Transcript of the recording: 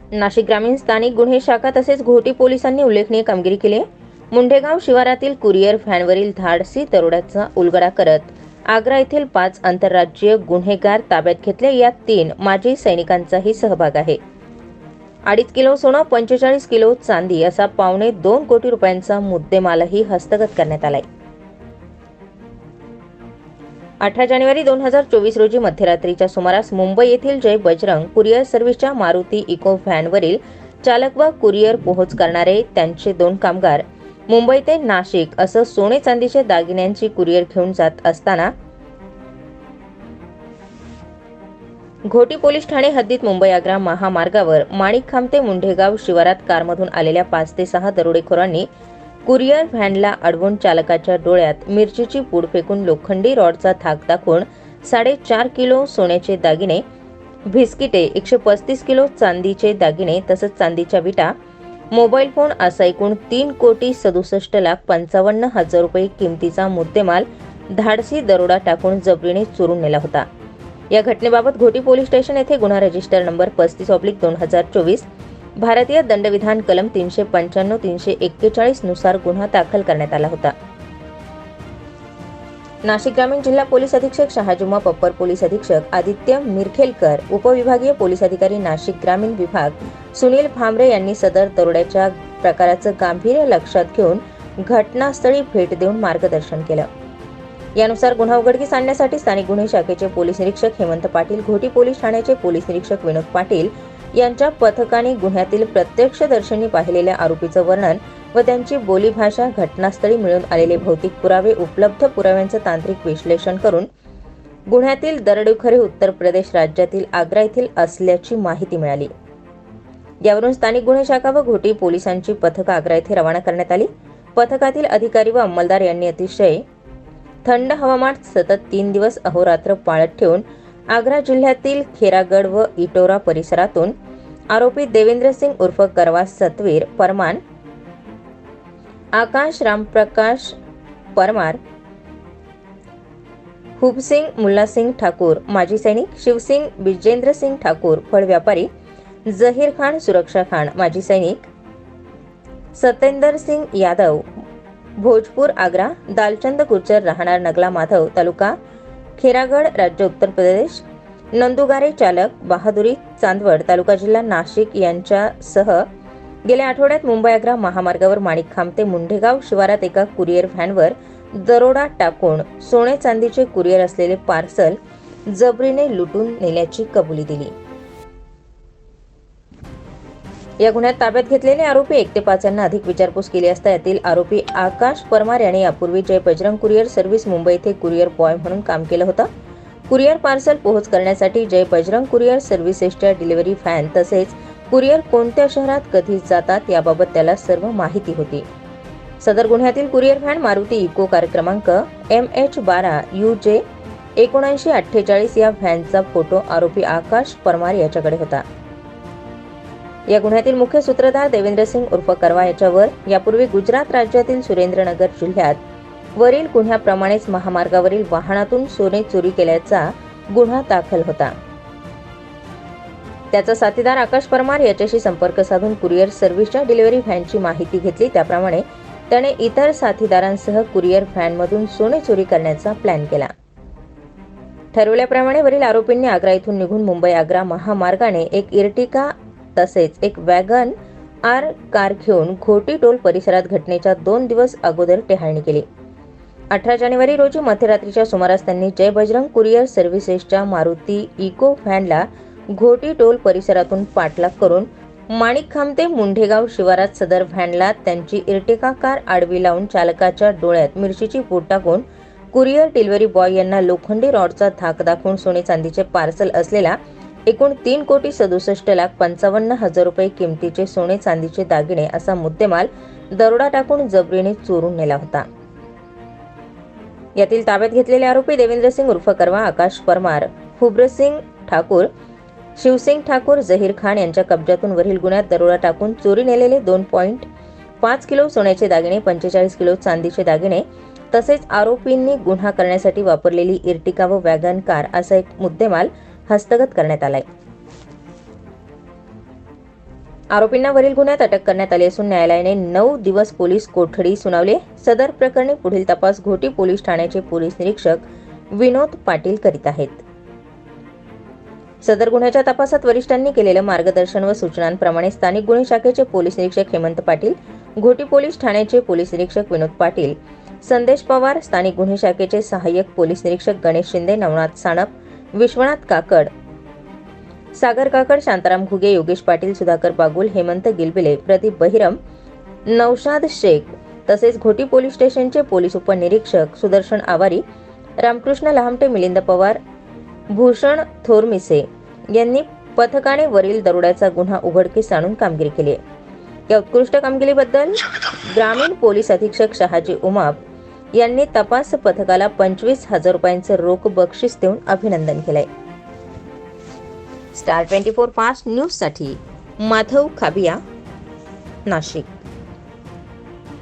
नाशिक ग्रामीण स्थानिक गुन्हे शाखा तसेच घोटी पोलिसांनी उल्लेखनीय कामगिरी केली. मुंढेगाव शिवारातील कुरिअर व्हॅनवरील धाडसी तरुणाचा उलगडा करत आग्रा येथील पाच आंतरराज्यीय गुन्हेगार ताब्यात घेतले. यात तीन माजी सैनिकांचाही सहभाग आहे. अडीच किलो सोनं पंचेचाळीस किलो चांदी असा पावणे दोन कोटी रुपयांचा मुद्देमालही हस्तगत करण्यात आलाय. अठरा जानेवारी दोन हजार चोवीस रोजी मध्यरात्रीच्या सुमारास मुंबई येथील जय बजरंग कुरिअर सर्व्हिसच्या मारुती इको व्हॅनवरील चालक व कुरिअर पोहोच करणारे त्यांचे दोन कामगार मुंबई ते नाशिक असं सोने चांदीचे दागिन्यांची कुरिअर घेऊन जात असताना घोटी पोलीस ठाणे हद्दीत मुंबई आग्रा महामार्गावर माणिक खामते मुंढेगाव शिवारात कारमधून आलेल्या पाच ते सहा दरोडेखोरांनी कुरिअर व्हॅनला अडवून चालकाच्या डोळ्यात मिरचीची पूड फेकून लोखंडी रॉडचा थाक दाखवून साडेचार किलो सोन्याचे दागिने भिस्किटे एकशे पस्तीस किलो चांदीचे दागिने तसंच चांदीच्या विटा मोबाईल फोन असा एकूण तीन कोटी सदुसष्ट लाख पंचावन्न हजार रुपये किमतीचा मुद्देमाल धाडसी दरोडा टाकून जबरीने चोरून नेला होता. या घटनेबाबत घोटी पोलीस स्टेशन येथे गुन्हा रजिस्टर नंबर पस्तीस ऑब्लिक दोन हजार चोवीस भारतीय दंडविधान कलम तीनशे पंच्याण्णव तीनशे एक्केचाळीसनुसार गुन्हा दाखल करण्यात आला होता. नाशिक ग्रामीण जिल्हा पोलीस अधीक्षक शहाजुमा पप्पर पोलीस अधीक्षक आदित्य मिरखेलकर उपविभागीय पोलीस अधिकारी नाशिक ग्रामीण विभाग सुनील भामरे यांनी सदर दरोड्याच्या प्रकाराचं गांभीर्य लक्षात घेऊन घटनास्थळी भेट देऊन मार्गदर्शन केलं. यानुसार गुन्हा उघडकीस आणण्यासाठी स्थानिक गुन्हे शाखेचे पोलीस निरीक्षक हेमंत पाटील घोटी पोलीस ठाण्याचे पोलीस निरीक्षक विनोद पाटील यांच्या पथकाने गुन्ह्यातील प्रत्यक्षदर्शनी पाहिलेल्या आरोपीचं वर्णन व त्यांची बोलीभाषा घटनास्थळी मिळून आलेले भौतिक पुरावे उपलब्ध पुराव्यांचं तांत्रिक विश्लेषण करून गुन्ह्यातील दरडोखरे उत्तर प्रदेश राज्यातील आग्रा येथील असल्याची माहिती मिळाली. यावरून स्थानिक गुन्हे शाखा व घोटी पोलिसांची पथक आग्रा येथे रवाना करण्यात आली. पथकातील अधिकारी व अंमलदार यांनी अतिशय थंड हवामान सतत तीन दिवस अहोरात्र पाळत ठेवून आग्रा जिल्ह्यातील खेरागड व इटोरा परिसरातून आरोपी देवेंद्र सिंग उर्फ करवा सतवीर परमान आकाश रामप्रकाश परमार हुबसिंग मुल्लासिंग ठाकूर माजी सैनिक शिवसिंग बिजेंद्र सिंग ठाकूर फळ व्यापारी जहीर खान सुरक्षा खान माजी सैनिक सत्येंदर सिंग यादव भोजपूर आग्रा दालचंद गुर्जर राहणार नगला माधव तालुका खेरागड राज्य उत्तर प्रदेश. नंदुगारे चालक बहादुरी चांदवड तालुका जिल्हा नाशिक यांच्यासह गेल्या आठवड्यात मुंबई आग्रा महामार्गावर माणिक खामते मुंढेगाव शिवारात एका कुरिअर व्हॅनवर दरोडा टाकून सोने चांदीचे कुरिअर असलेले पार्सल जबरीने लुटून नेल्याची कबुली दिली. या गुन्ह्यात ताब्यात घेतलेले आरोपी एक ते पाच यांना अधिक विचारपूस केली असता यातील आरोपी आकाश परमार याने यापूर्वी जय बजरंग कुरिअर सर्व्हिस मुंबई येथे कुरिअर बॉय म्हणून काम केलं होतं. कुरिअर पार्सल पोहोच करण्यासाठी जय बजरंग कुरिअर सर्व्हिसेसच्या डिलिव्हरी फॅन तसेच कुरिअर कोणत्या शहरात कधी जातात याबाबत त्याला सर्व माहिती होती. सदर गुन्ह्यातील courier van Maruti Eeco car क्रमांक एम एच बारा यू जे एकोणऐंशी अठ्ठेचाळीस या व्हॅनचा फोटो आरोपी आकाश परमार याच्याकडे होता. या गुन्ह्यातील मुख्य सूत्रधार देवेंद्र सिंग उर्फ करवा याच्यावर यापूर्वी गुजरात राज्यातील सुरेंद्रनगर जिल्ह्यात वरील गुन्ह्याप्रमाणेच महामार्गावरील वाहनातून सोने चोरी केल्याचा गुन्हा दाखल होता. त्याचा साथीदार आकाश परमार याच्याशी संपर्क साधून कुरिअर सर्व्हिसच्या डिलिव्हरी व्हॅनची माहिती घेतली. त्याप्रमाणे त्याने इतर साथीदारांसह कुरिअर व्हॅनमधून सोने चोरी करण्याचा प्लॅन केला. ठरवल्याप्रमाणे वरील आरोपींनी आग्रा येथून निघून मुंबई आग्रा महामार्गाने एक इर्टिका तसेच एक वॅगन आर कार घेऊन घोटी टोल परिसरात घटनेच्या दोन दिवस अगोदर टेहाळणी केली. अठरा जानेवारी रोजी मध्यरात्रीच्या सुमारास त्यांनी जय बजरंग कुरिअर सर्व्हिसेसच्या मारुती इको व्हॅनला घोटी टोल परिसरातून पाठलाग करून माणिक खामते मुंढेगाव शिवारात सदर व्हॅनला त्यांची इर्टिका कार आडवी लावून चालकाच्या डोळ्यात मिरचीची पूड टाकून कुरिअर डिलिव्हरी बॉय यांना लोखंडी रॉडचा धाक दाखवून सोने चांदीचे पार्सल असलेला एकूण तीन कोटी सदुसष्ट लाख पंचावन्न हजार रुपये किमतीचे सोने चांदीचे दागिने असा मुद्देमाल दरोडा टाकून जबरीने चोरून नेला होता. यातील ताब्यात घेतलेले आरोपी देवेंद्र सिंग उर्फ करवा आकाश परमार हुब्रसिंग ठाकूर शिवसिंग ठाकूर जहीर खान यांच्या कब्जातून वरील गुन्ह्यात दरोडा टाकून चोरी नेलेले दोन पॉईंट पाच किलो सोन्याचे दागिने पंचेचाळीस किलो चांदीचे दागिने तसेच आरोपींनी गुन्हा करण्यासाठी वापरलेली इर्टिका व वॅगन कार असा एक मुद्देमाल हस्तगत करण्यात आलाय. आरोपींना वरील गुन्ह्यात अटक करण्यात आली असून न्यायालयाने नऊ दिवस पोलीस कोठडी सुनावली. सदर प्रकरणी पुढील तपास घोटी पोलीस ठाण्याचे पोलीस निरीक्षक विनोद पाटील करीत आहेत. सदर गुन्ह्याच्या तपासात वरिष्ठांनी केलेलं मार्गदर्शन व सूचनांप्रमाणे स्थानिक गुन्हे शाखेचे पोलीस निरीक्षक हेमंत पाटील घोटी पोलीस ठाण्याचे पोलीस निरीक्षक विनोद पाटील संदेश पवार स्थानिक गुन्हे शाखेचे सहाय्यक पोलीस निरीक्षक गणेश शिंदे नवनाथ साणप विश्वनाथ काकड. सागर काकड शांताराम घुगे योगेश पाटील सुधाकर बागुल हेमंत गिलबिले प्रदीप बहिरम नौशाद शेख तसेच घोटी पोलीस स्टेशनचे पोलीस उपनिरीक्षक सुदर्शन आवारी रामकृष्ण लहामटे मिलिंद पवार भूषण थोरमिसे यांनी पथकाने वरील दरोड्याचा गुन्हा उघडकीस आणून कामगिरी केली या उत्कृष्ट कामगिरीबद्दल ग्रामीण पोलीस अधीक्षक शहाजी उमाप यांनी तपास पथकाला पंचवीस हजार रुपयांचं रोख बक्षीस देऊन अभिनंदन केलंय. स्टार ट्वेंटी फोर फास्ट न्यूजसाठी माधव खाबिया नाशिक.